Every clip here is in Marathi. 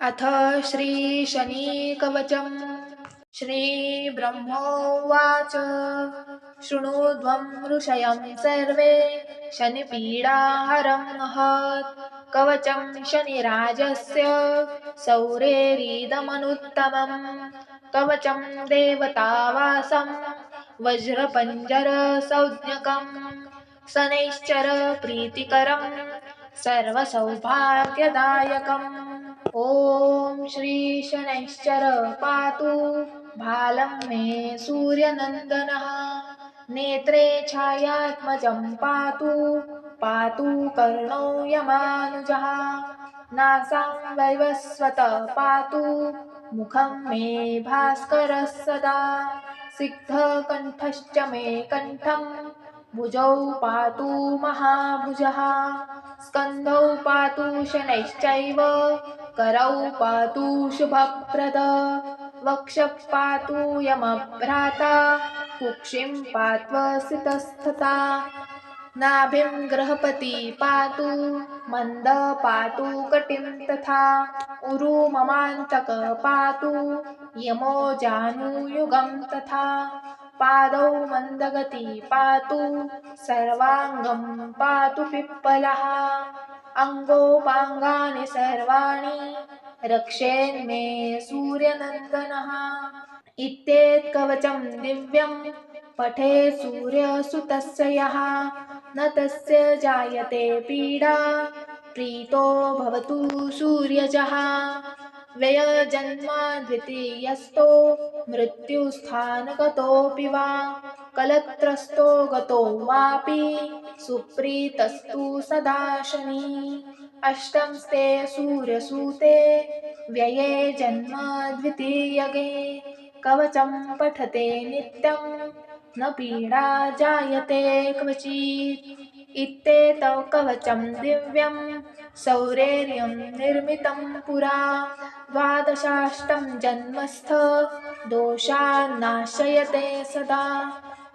अथ श्रीशनीकवचम् श्रीब्रह्मोवाच शृणुध्वं ऋषयं सर्वे शनिपीडाहरं महत्। कवचं शनिराजस्य सौरेरीदमनुत्तमम् कवचं देवतावासं वज्रपञ्जरसंज्ञकम्। शनैश्चर प्रीतिकरं सर्वसौभाग्यदायकम्। ॐ श्रीशनैश्चर पातु। भालं मे सूर्यनन्दनः। नेत्रे छायात्मजं पातु। पातु कर्णो यमानुजः। नासां वैवस्वत पातु। मुखं मे भास्करः सदा। सिद्धकण्ठश्च मे कण्ठं। भुजौ पातु महाभुजः। स्कन्धौ पातु शनैश्चैव। करौ पातु शुभप्रद। वक्षः पातु यमभ्राता। कुक्षिं पात्वसितस्थता नाभिं ग्रहपति पातु। मन्द पातु कटिं तथा। उरु ममान्तक पातु। यमो जानुयुगं तथा। पादौ मन्दगति पातु। सर्वाङ्गं पातु पिप्पलः अङ्गोपाङ्गानि सर्वाणि। रक्षेन्मे सूर्यनन्दनः। इत्येत्कवचं दिव्यं पठे सूर्यसुतस्य यः न तस्य जायते पीडा प्रीतो भवतु सूर्यजः। व्ययजन्मा द्वितीयस्तो मृत्युस्थानगतोऽपि वा। कलत्रस्तो गतो वापि। सुप्रीतस्तु सदा शनी अष्टंस्ते सूर्यसूते व्यये जन्म द्वितीयगे। कवचं पठते नित्यं न पीडा जायते क्वचित्। इत्येतौ कवचं दिव्यं सौरेर्यं निर्मितं पुरा। द्वादशाष्टं जन्मस्थ दोषान्नाशयते सदा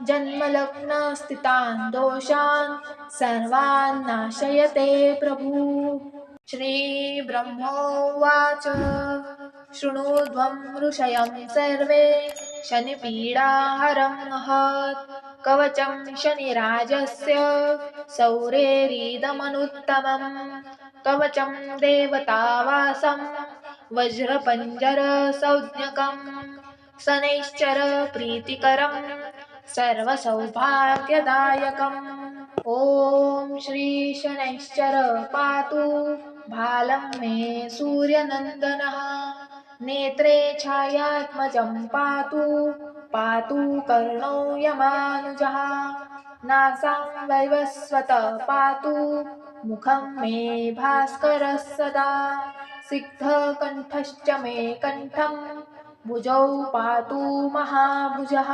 जन्मलग्नस्थितान् दोषान् सर्वान् नाशयते प्रभु। श्रीब्रह्मोवाच। शृणुध्वं ऋषयं सर्वे शनिपीडाहरं महत्। कवचं शनिराजस्य सौरेरीदमनुत्तमम्। कवचं देवतावासं वज्रपञ्जरसंज्ञकम्। शनैश्चर प्रीतिकरम् सर्वसौभाग्यदायकम्। ॐ श्रीशनैश्चर पातु भालं मे सूर्यनन्दनः। नेत्रे छायात्मजं पातु। पातु कर्णो यमानुजः। नासां वैवस्वत पातु। मुखं मे भास्करः सदा। सिद्धकण्ठश्च मे कण्ठं भुजौ पातु महाभुजः।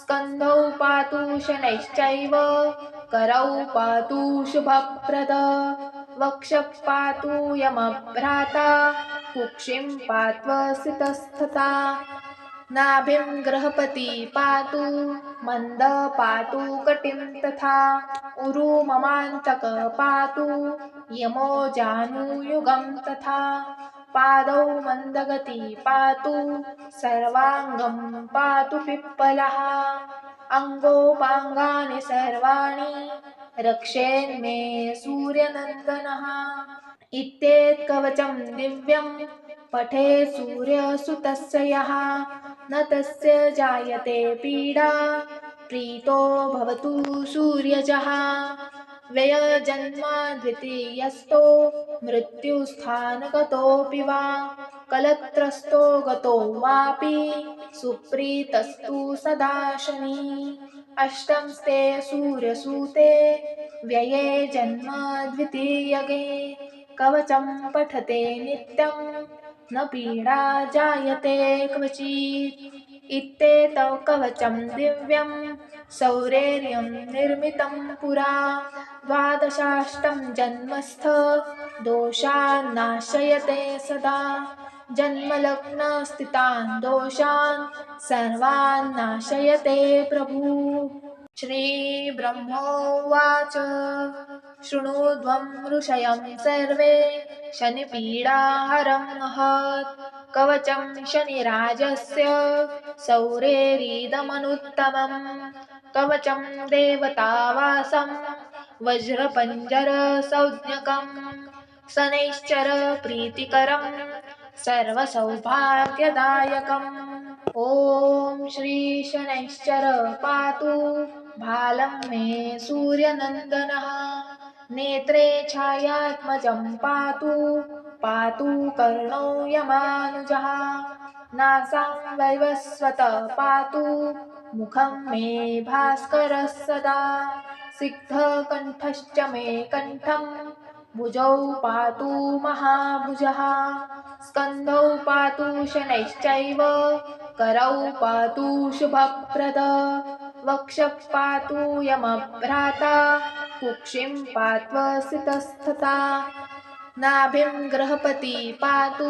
स्कन्धौ पातु शनैश्चैव करौ पातु शुभप्रद। वक्षः पातु यमभ्राता कुक्षिं पात्वसितस्थता नाभिं ग्रहपति पातु मन्द पातु कटिं तथा। उरु ममान्तक पातु यमो जानुयुगं तथा। पादौ मन्दगति पातु सर्वाङ्गं पातु पिप्पलः। अङ्गोपाङ्गानि सर्वाणि रक्षेन्मे सूर्यनन्दनः। इत्येत्कवचं दिव्यं पठे सूर्यसुतस्य यः न तस्य जायते पीडा प्रीतो भवतु सूर्यजः। व्ययजन्मा द्वितीयस्थो मृत्युस्थानगतोऽपि वा? कलत्रस्थो गतो वापि सुप्रीतस्तु सदा शनी अष्टंस्ते सूर्यसूते व्यये जन्म द्वितीयगे कवचं पठते नित्यं न पीडा जायते क्वचित्। इत्येतौ कवचं दिव्यं सौरेर्यं निर्मितं पुरा। द्वादशाष्टं जन्मस्थ दोषान्नाशयते सदा। जन्मलग्नस्थितान् दोषान् सर्वान् नाशयते प्रभु। श्रीब्रह्मोवाच। शृणुध्वं ऋषयं सर्वे शनिपीडाहरं महत्। कवचं शनिराजस्य सौरेरिदमनुत्तमम् कवचं देवतावासं वज्रपञ्जरसंज्ञकम् सनैश्चर प्रीतिकरं सर्वसौभाग्यदायकम् ॐ श्री शनैश्चर पातु भालं मे सूर्यनन्दनः नेत्रे छायात्मजं पातु पातु कर्णो यमानुजः नासां वैवस्वत पातु। मुखं मे भास्करः सदा सिद्धकण्ठश्च मे कण्ठं। भुजौ पातु महाभुजः स्कन्धौ पातु शनैश्चैव करौ पातु शुभप्रद। वक्षः पातु यमभ्राता कुक्षिं पात्वसितस्थता नाभिं गृहपति पातु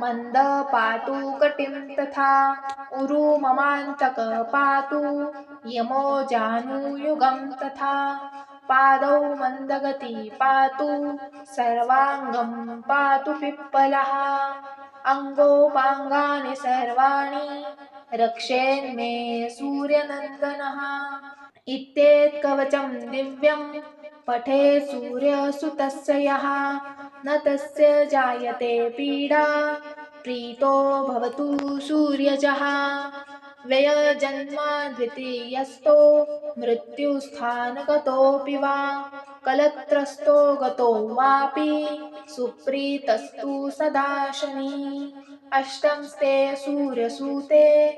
मन्द पातु कटिं तथा उरु ममान्तक पातु यमो जानुयुगं तथा पादौ मन्दगति पातु सर्वाङ्गं पातु पिप्पलः अङ्गोपाङ्गानि सर्वाणि रक्षेन्मे सूर्यनन्दनः। इत्येत्कवचं दिव्यं पठे सूर्यसुतस्य यः। न तस्य जायते पीडा प्रीतो भवतु सूर्यजः। व्ययजन्मा द्वितीयस्तो मृत्युस्थानगतोऽपि वा कलत्रस्तो गतो वापि सुप्रीतस्तु सदाशनि। अष्टंस्ते सूर्यसूते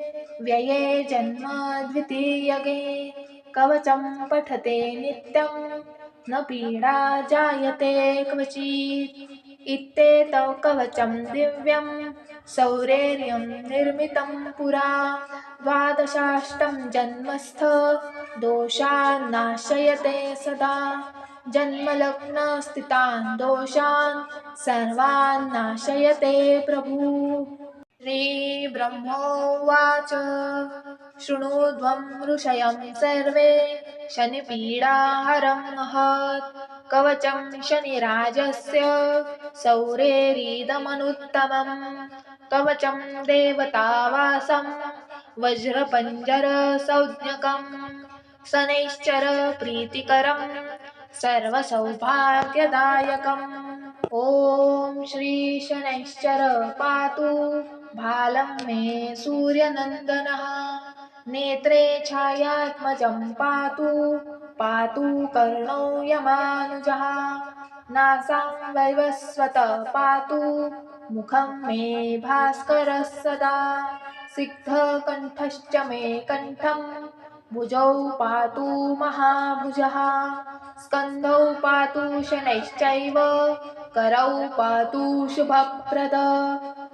व्यये जन्म द्वितीयगे कवचं पठते नित्यम्। न पीडा जायते क्वचित् इत्येतौ कवचं दिव्यं सौरेर्यं निर्मितं पुरा। द्वादशाष्टं जन्मस्थ दोषान्नाशयते सदा। जन्मलग्नस्थितान् दोषान् सर्वान् नाशयते प्रभु। श्रीब्रह्मोवाच शृणोध्वं ऋषयं सर्वे शनिपीडाहरं महत्। कवचं शनिराजस्य सौरेरीदमनुत्तमम् कवचं देवतावासं वज्रपञ्जरसंज्ञकम्। शनैश्चर प्रीतिकरं सर्वसौभाग्यदायकम्। ॐ श्री शनैश्चर पातु। भालं मे सूर्यनन्दनः। नेत्रे छायात्मजं पातु पातु कर्णो यमानुजः। नासां वैवस्वत पातु मुखं मे भास्करः सदा। सिग्धकण्ठश्च मे कण्ठं भुजौ पातु महाभुजः। स्कन्धौ पातु शनैश्चैव करौ पातु शुभप्रद।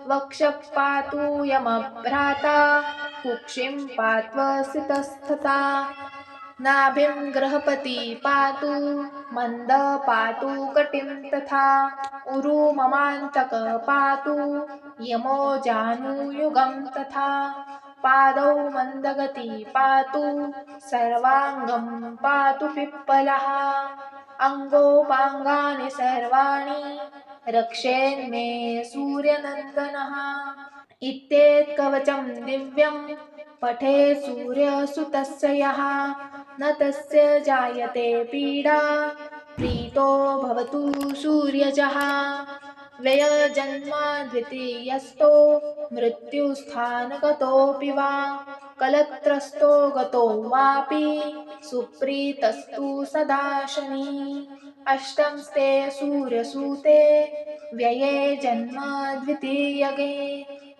वक्षः पातु यमभ्राता कुक्षिं पात्वसितस्थता नाभिं गृहपति पातु मन्द पातु कटिं तथा। उरु ममान्तक पातु यमो जानुयुगं तथा। पादौ मन्दगति पातु सर्वाङ्गं पातु पिप्पलः। अङ्गोपाङ्गानि सर्वाणि रक्षेन्मे सूर्यनन्दनः। इत्येत्कवचं दिव्यं पठे सूर्यसुतस्य यः न तस्य जायते पीडा प्रीतो भवतु सूर्यजः। व्ययजन्मा द्वितीयस्तो मृत्युस्थानगतोऽपि वा कलत्रस्तो गतो वापि सुप्रीतस्तु सदा शनी अष्टंस्ते सूर्यसूते व्यये जन्म द्वितीयगे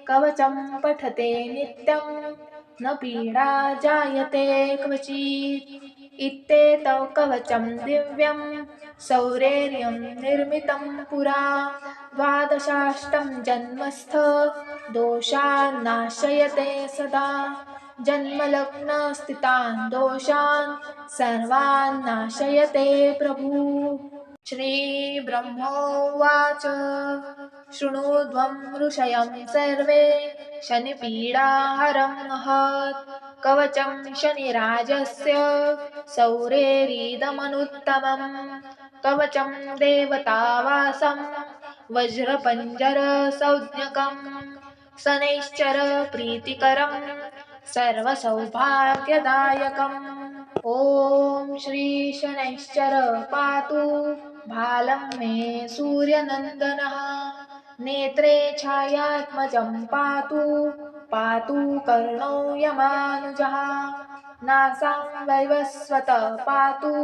कवचं पठते नित्यं न पीडा जायते क्वचित्। इत्येतौ कवचं दिव्यं सौरेर्यं निर्मितं पुरा। द्वादशाष्टं जन्मस्थ दोषान्नाशयते सदा। जन्मलग्नस्थितान् दोषान् सर्वान् नाशयते प्रभु। श्रीब्रह्मोवाच। शृणोध्वं ऋषयं सर्वे शनिपीडाहरं महत् कवचं शनिराजस्य सौरेरीदमनुत्तमम्। कवचं देवतावासं वज्रपञ्जरसंज्ञकं शनैश्चर प्रीतिकरं सर्वसौभाग्यदायकम्। ॐ श्री शनैश्चर पातु। भालं मे सूर्यनन्दनः। नेत्रे छायात्मजं पातु पातु कर्णो यमानुजः। नासां वैवस्वत पातु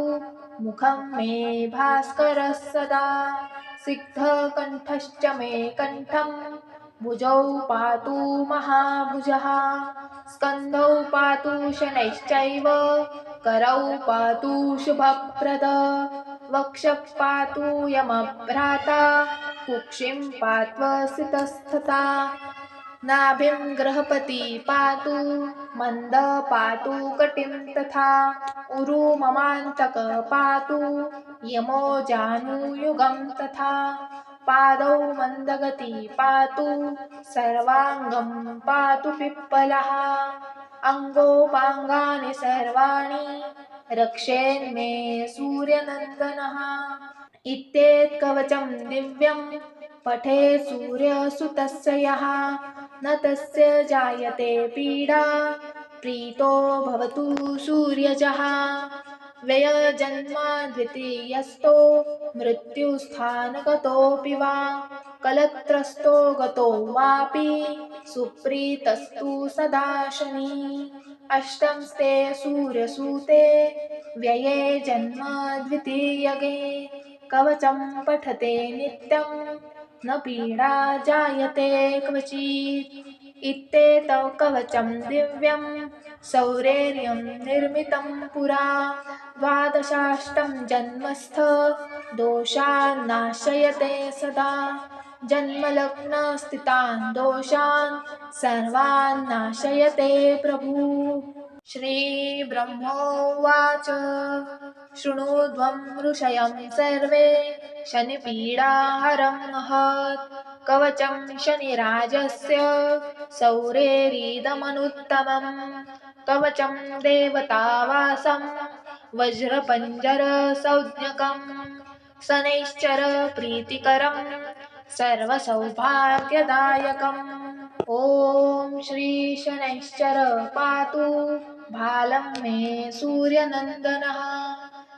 मुखं मे भास्करः सदा। सिद्धकण्ठश्च मे कण्ठं भुजौ पातु महाभुजः। स्कन्धौ पातु शनैश्चैव करौ पातु शुभप्रद। वक्षः पातु यमभ्राता कुक्षिं पात्वसितस्थता नाभिं गृहपति पातु मन्द पातु कटिं तथा। उरु ममान्तक पातु यमो जानुयुगं तथा। पादौ मन्दगति पातु सर्वाङ्गं पातु पिप्पलः। अङ्गोपाङ्गानि सर्वाणि रक्षेन्मे सूर्यनन्दनः इत्येत्कवचं दिव्यं पठे सूर्यसुतस्य यः न तस्य जायते पीडा प्रीतो भवतु सूर्यजः। व्ययजन्मा द्वितीयस्तो मृत्युस्थानगतोऽपि वा कलत्रस्तो गतो वापि सुप्रीतस्तु सदाशनि। अष्टंस्ते सूर्यसूते व्यये जन्म द्वितीयगे कवचं पठते नित्यं न पीडा जायते क्वचित्। इत्येतौ कवचं दिव्यं सौरेर्यं निर्मितं पुरा। द्वादशाष्टं जन्मस्थ दोषान्नाशयते सदा। जन्मलग्नस्थितान् दोषान् सर्वान् नाशयते प्रभु। श्रीब्रह्मोवाच। शृणोध्वं ऋषयं सर्वे शनिपीडाहरं महत् कवचं शनिराजस्य सौरेरीदमनुत्तमम्। कवचं देवतावासं वज्रपञ्जरसंज्ञकं शनैश्चर प्रीतिकरं सर्वसौभाग्यदायकम्। ॐ श्री शनैश्चर पातु। भालं मे सूर्यनन्दनः।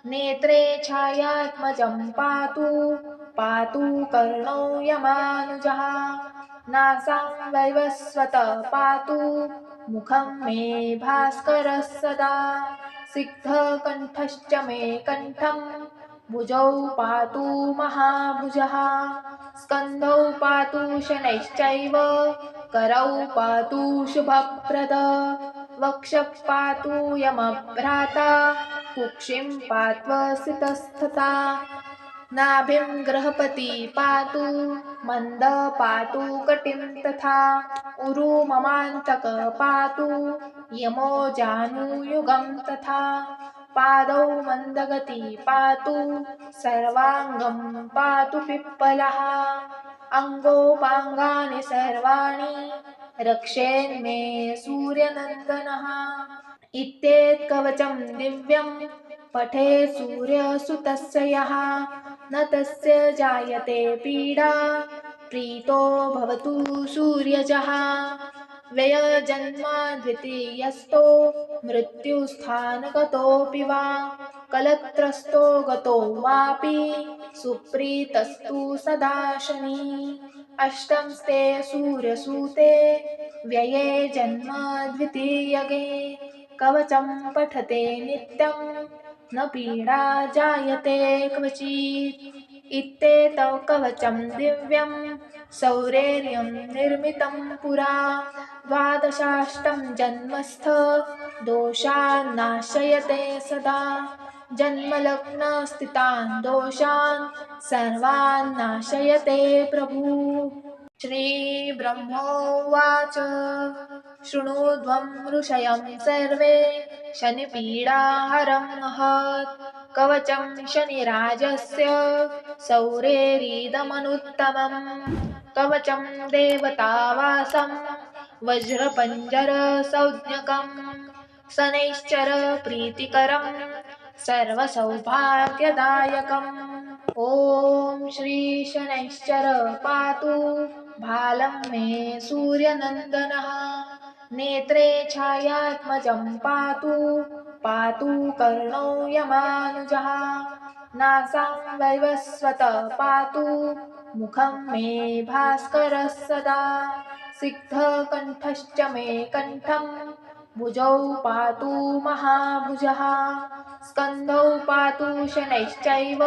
नेत्रे छायात्मजं पातु पातु कर्णो यमानुजः। नासां वैवस्वत पातु मुखं मे भास्करः सदा। सिद्धकण्ठश्च मे कण्ठं भुजौ पातु महाभुजः। स्कन्धौ पातु शनैश्चैव करौ पातु शुभप्रद। वक्षः पातु यमभ्राता। कुक्षिं पात्वसितस्थता नाभिं गृहपति पातु मन्द पातु कटिं तथा। उरु ममान्तक पातु यमो जानुयुगं तथा। पादौ मन्दगति पातु सर्वाङ्गं पातु पिप्पलः। अङ्गोपाङ्गानि सर्वाणि रक्षेन्मे सूर्यनन्दनः। इत्येत्कवचं दिव्यं पठे सूर्यसुतस्य यः न तस्य जायते पीडा प्रीतो भवतु सूर्यजः। व्ययजन्मा द्वितीयस्थो मृत्युस्थानगतोऽपि वा कलत्रस्थो गतो वापि सुप्रीतस्तु सदा शनी अष्टंस्ते सूर्यसूते व्यये जन्म द्वितीयगे कवचं पठते नित्यं न पीडा जायते क्वचित्। इत्येतौ कवचं दिव्यं सौरेर्यं निर्मितं पुरा। द्वादशाष्टं जन्मस्थ दोषान्नाशयते सदा। जन्मलग्नस्थितान् दोषान् सर्वान् नाशयते प्रभु। श्रीब्रह्मोवाच। शृणोध्वं ऋषयं सर्वे शनिपीडाहरं महत् कवचं शनिराजस्य सौरेरीदमनुत्तमम् कवचं देवतावासं वज्रपञ्जरसंज्ञकं शनैश्चर प्रीतिकरं सर्वसौभाग्यदायकम्। ॐ श्रीशनैश्चर पातु। भालं मे सूर्यनन्दनः। नेत्रे छायात्मजं पातु पातु कर्णौ यमानुजः। नासां वैवस्वत पातु मुखं मे भास्करः सदा। सिद्धकण्ठश्च मे कण्ठं भुजौ पातु महाभुजः। स्कन्धौ पातु शनैश्चैव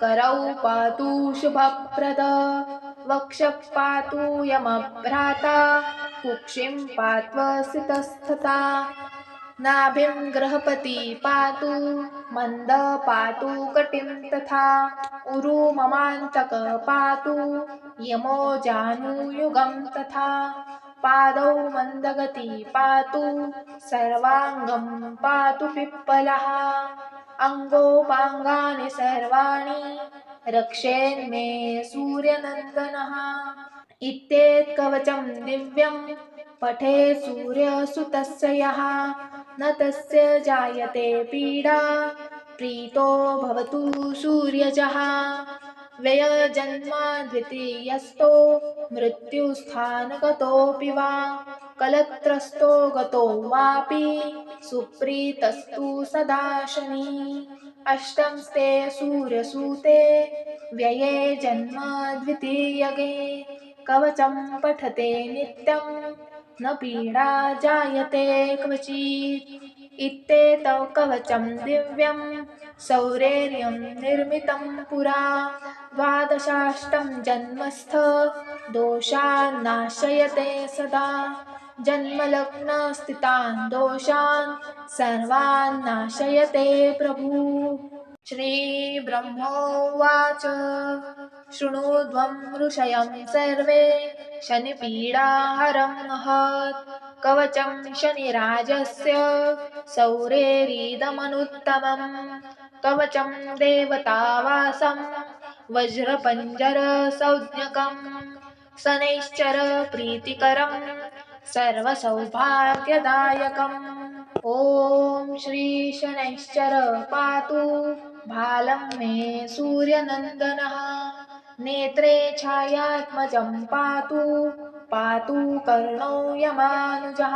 करौ पातु शुभप्रद। वक्षः पातु यमभ्राता कुक्षिं पात्वसितस्थता नाभिं गृहपति पातु मन्द पातु कटिं तथा। उरु ममान्तक पातु यमो जानुयुगं तथा। पादौ मन्दगति पातु सर्वाङ्गं पातु पिप्पलः। अङ्गोपाङ्गानि सर्वाणि रक्षेन्मे सूर्यनन्दनः। इत्येत्कवचं दिव्यं पठे सूर्यसुतस्य यः न तस्य जायते पीडा प्रीतो भवतु सूर्यजः। व्ययजन्मा द्वितीयस्थो मृत्युस्थानगतोऽपि वा कलत्रस्थो गतो वापि सुप्रीतस्तु सदा शनी अष्टंस्ते सूर्यसूते व्यये जन्म द्वितीयगे कवचं पठते नित्यं न पीडा जायते क्वचित्। इत्येतौ कवचं दिव्यं सौरेर्यं निर्मितं पुरा। द्वादशाष्टं जन्मस्थ दोषान्नाशयते सदा। जन्मलग्नस्थितान् दोषान् सर्वान् नाशयते प्रभु। श्रीब्रह्मोवाच। शृणोध्वं ऋषयं सर्वे शनिपीडाहरं महत् कवचं शनिराजस्य सौरेरीदमनुत्तमम्। कवचं देवतावासं वज्रपञ्जरसंज्ञकं शनैश्चर प्रीतिकरं सर्वसौभाग्यदायकम्। ॐ श्री शनैश्चर पातु। भालं मे सूर्यनन्दनः। नेत्रे छायात्मजं पातु पातु कर्णौ यमानुजः।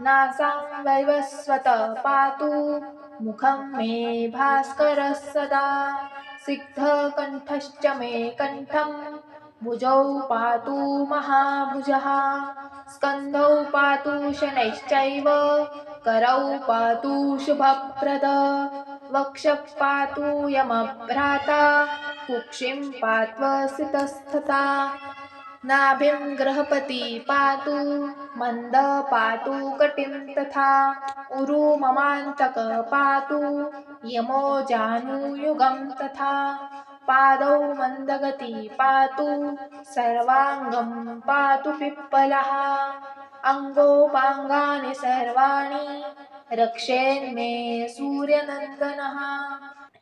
नासां वैवस्वत पातु मुखं मे भास्करः सदा। सिद्धकण्ठश्च मे कण्ठं भुजौ पातु महाभुजः। स्कन्धौ पातु शनैश्चैव करौ पातु शुभप्रद। वक्षः पातु यमभ्राता कुक्षिं पात्वसितस्तथा नाभिं गृहपति पातु मन्द पातु कटिं तथा। उरु ममान्तक पातु यमो जानुयुगं तथा। पादौ मन्दगति पातु सर्वाङ्गं पातु पिप्पलः। अङ्गोपाङ्गानि सर्वाणि रक्षेन्मे सूर्यनन्दनः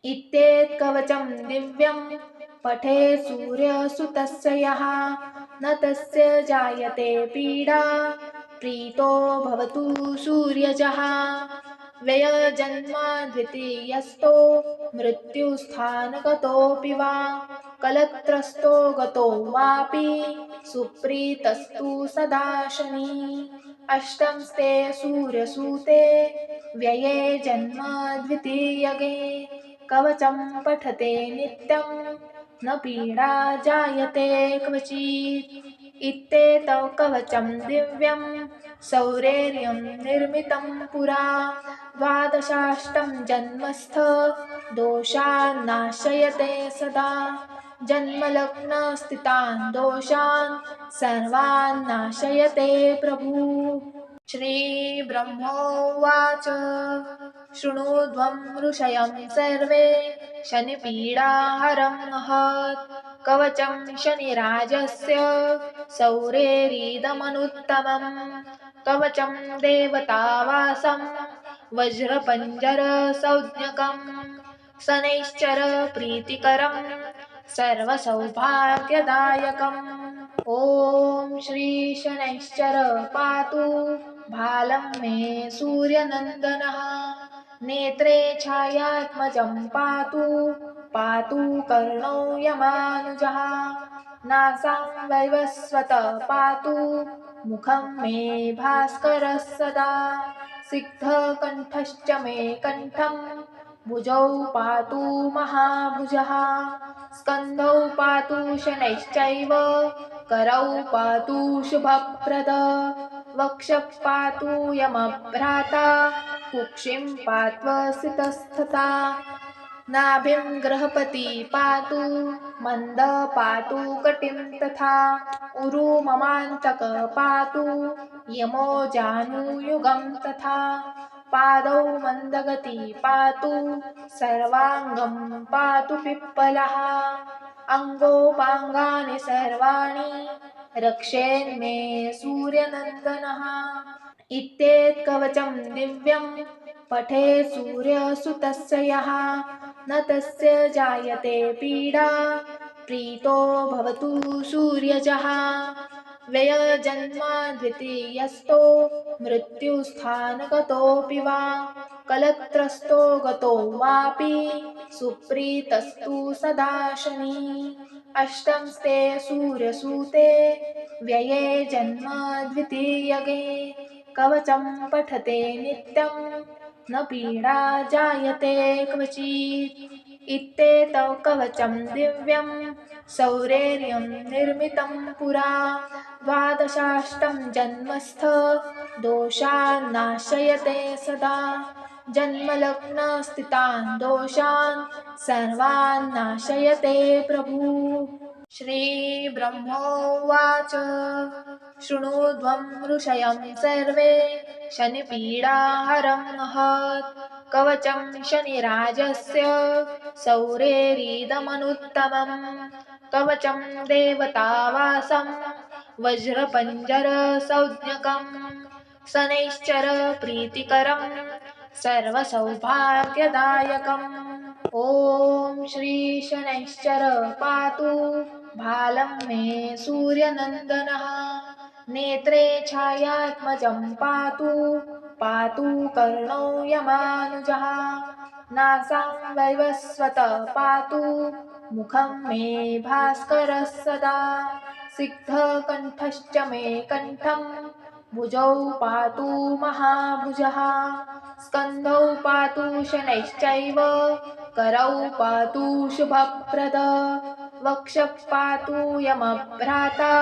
इत्येत्कवचं दिव्यं पठे सूर्यसुतस्य यः न तस्य जायते पीडा प्रीतो भवतु सूर्यजः। व्ययजन्मा द्वितीयस्थो मृत्युस्थानगतोऽपि वा कलत्रस्थो गतो वापि सुप्रीतस्तु सदा शनी अष्टंस्ते सूर्यसूते व्यये जन्म द्वितीयगे कवचं पठते नित्यं न पीडा जायते क्वचित् इत्येतौ कवचं दिव्यं सौरेर्यं निर्मितं पुरा। द्वादशाष्टं जन्मस्थ दोषान्नाशयते सदा। जन्मलग्नस्थितान् दोषान् सर्वान् नाशयते प्रभु। श्रीब्रह्मोवाच। शृणोध्वं ऋषयं सर्वे शनिपीडाहरं महत् कवचं शनिराजस्य सौरेरीदमनुत्तमम् कवचं देवतावासं वज्रपञ्जरसंज्ञकं शनैश्चर प्रीतिकरं सर्वसौभाग्यदायकम्। ॐ श्री शनैश्चर पातु। भालं मे सूर्यनन्दनः। नेत्रे छायात्मजं पातु पातु कर्णो यमानुजः। नासां वैवस्वत पातु मुखं मे भास्करः सदा। सिद्धकण्ठश्च मे कण्ठं भुजौ पातु महाभुजः। स्कन्धौ पातु शनैश्चैव करौ पातु शुभप्रद। वक्षः पातु यमभ्राता कुक्षिं पात्वसितस्थता नाभिं गृहपति पातु मन्द पातु कटिं तथा। उरु ममान्तक पातु यमो जानुयुगं तथा। पादौ मन्दगति पातु सर्वाङ्गं पातु पिप्पलः। अङ्गोपाङ्गानि सर्वाणि रक्षेन्मे सूर्यनन्दनः। इत्येत्कवचं दिव्यं पठे सूर्यसुतस्य यः न तस्य जायते पीडा प्रीतो भवतु सूर्यजः। व्ययजन्मा द्वितीयस्थो मृत्युस्थानगतोऽपि वा कलत्रस्थो गतो वापि सुप्रीतस्तु सदा शनी अष्टंस्ते सूर्यसूते व्यये जन्म द्वितीयगे कवचं पठते नित्यं न पीडा जायते क्वचित्। इत्येतौ कवचं दिव्यं सौरेर्यं निर्मितं पुरा। द्वादशाष्टं जन्मस्थ दोषान्नाशयते सदा जन्मलग्नस्थितान् दोषान् सर्वान् नाशयते प्रभु श्रीब्रह्मोवाच शृणुध्वं ऋषयं सर्वे शनिपीडाहरं महत्। कवचं शनिराजस्य सौरेरीदमनुत्तमं कवचं देवतावासं वज्रपञ्जरसंज्ञकं शनैश्चर प्रीतिकरम् सर्वसौभाग्यदायकम्। ॐ श्रीशनैश्चर पातु भालं मे सूर्यनन्दनः। नेत्रे छायात्मजं पातु। पातु कर्णो यमानुजः। नासां वैवस्वत पातु। मुखं मे भास्करः सदा। सिद्धकण्ठश्च मे कण्ठम्। भुजौ पातु महाभुजः स्कन्धौ पातु शनैश्चैव करौ पातु शुभप्रद वक्षः पातु यमभ्राता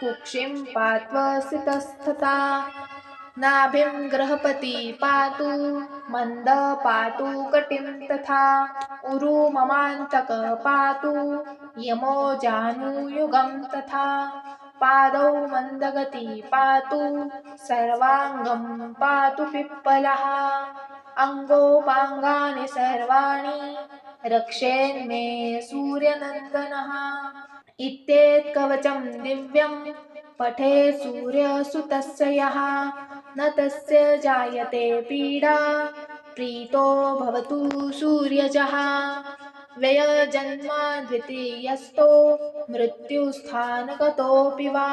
कुक्षिं पात्वसितस्थता नाभिं गृहपति पातु मन्द पातु कटिं तथा उरु ममान्तक पातु यमो जानुयुगं तथा। पादौ मन्दगति पातु सर्वाङ्गं पातु पिप्पलः। अङ्गोपाङ्गानि सर्वाणि रक्षेन्मे सूर्यनन्दनः। इत्येत्कवचं दिव्यं पठे सूर्यसुतस्य यः न तस्य जायते पीडा प्रीतो भवतु सूर्यजः। व्ययजन्मा द्वितीयस्थो मृत्युस्थानगतोऽपि वा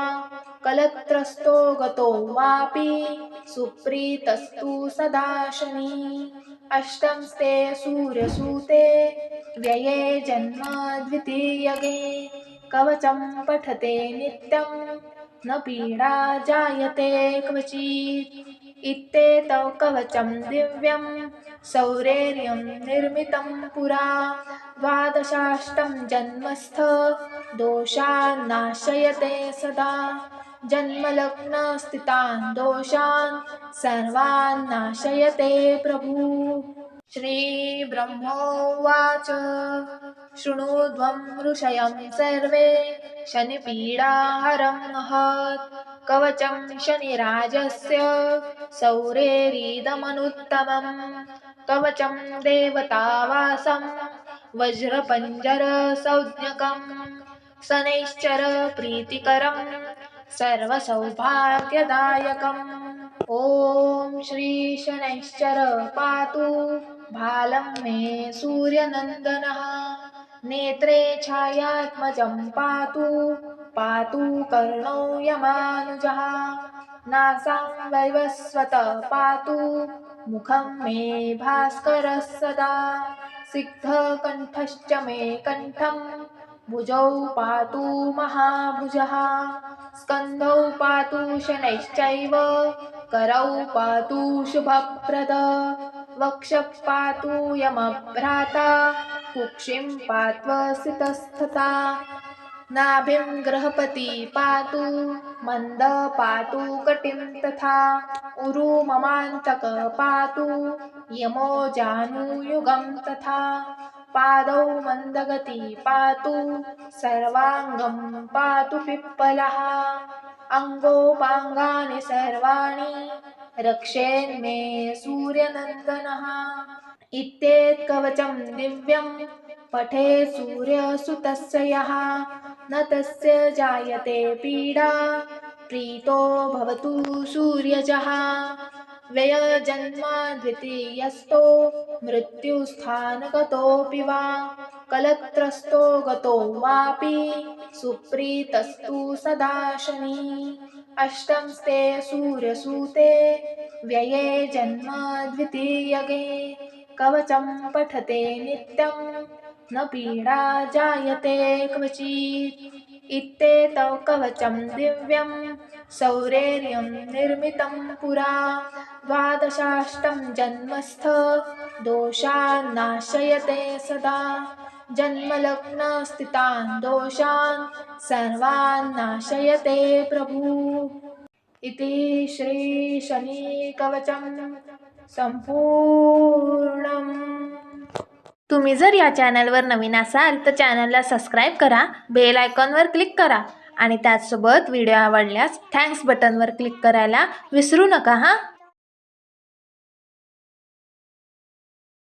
कलत्रस्थो गतो वापि सुप्रीतस्तु सदा शनी अष्टंस्ते सूर्यसूते व्यये जन्म द्वितीयगे कवचं पठते नित्यं न पीडा जायते क्वचित्। इत्येतौ कवचं दिव्यं सौरेर्यं निर्मितं पुरा द्वादशाष्टं जन्मस्थ दोषान्नाशयते सदा। जन्मलग्नस्थितान् दोषान् सर्वान् नाशयते प्रभु। श्रीब्रह्मोवाच। शृणुध्वं ऋषयं सर्वे शनिपीडाहरं महत्। कवचं शनिराजस्य सौरेरीदमनुत्तमं कवचं देवतावासं वज्रपञ्जरसंज्ञकं शनैश्चर प्रीतिकरं सर्वसौभाग्यदायकम्। ॐ श्रीशनैश्चर पातु भालं मे सूर्यनन्दनः। नेत्रे छायात्मजं पातु पातु कर्णो यमानुजः। नासां वैवस्वत पातु मुखं मे भास्करः सदा। सिद्धकण्ठश्च मे कण्ठं भुजौ पातु महाभुजः। स्कन्धौ पातु शनैश्चैव। करौ पातु शुभप्रद। वक्षः पातु यमभ्राता। कुक्षिं पात्वसितस्तथा नाभिं गृहपति पातु। मन्द पातु कटिं तथा। उरु ममान्तक पातु यमो जानुयुगं तथा पादौ मन्दगति पातु सर्वाङ्गं पातु पिप्पलः। अङ्गोपाङ्गानि सर्वाणि रक्षेन्मे सूर्यनन्दनः। इत्येत्कवचं दिव्यं पठे सूर्यसुतस्य यः न तस्य जायते पीडा प्रीतो भवतु सूर्यजः। व्ययजन्मा द्वितीयस्थो मृत्युस्थानगतोऽपि वा कलत्रस्थो गतो वापि सुप्रीतस्तु सदा शनी अष्टंस्ते सूर्यसूते व्यये जन्म द्वितीयगे कवचं पठते नित्यं न पीडा जायते क्वचित् इत्येतौ कवचं दिव्यं सौरेर्यं निर्मितं पुरा। द्वादशाष्टं जन्मस्थ दोषान्नाशयते सदा। जन्मलग्नस्थितान् दोषान् सर्वान् नाशयते प्रभु। इति श्रीशनीकवचं। संपूर्णम् तुम्ही जर या चॅनलवर नवीन असाल तर चॅनलला सबस्क्राईब करा बेल आयकॉनवर क्लिक करा आणि त्याचसोबत व्हिडिओ आवडल्यास थँक्स बटनवर क्लिक करायला विसरू नका हां?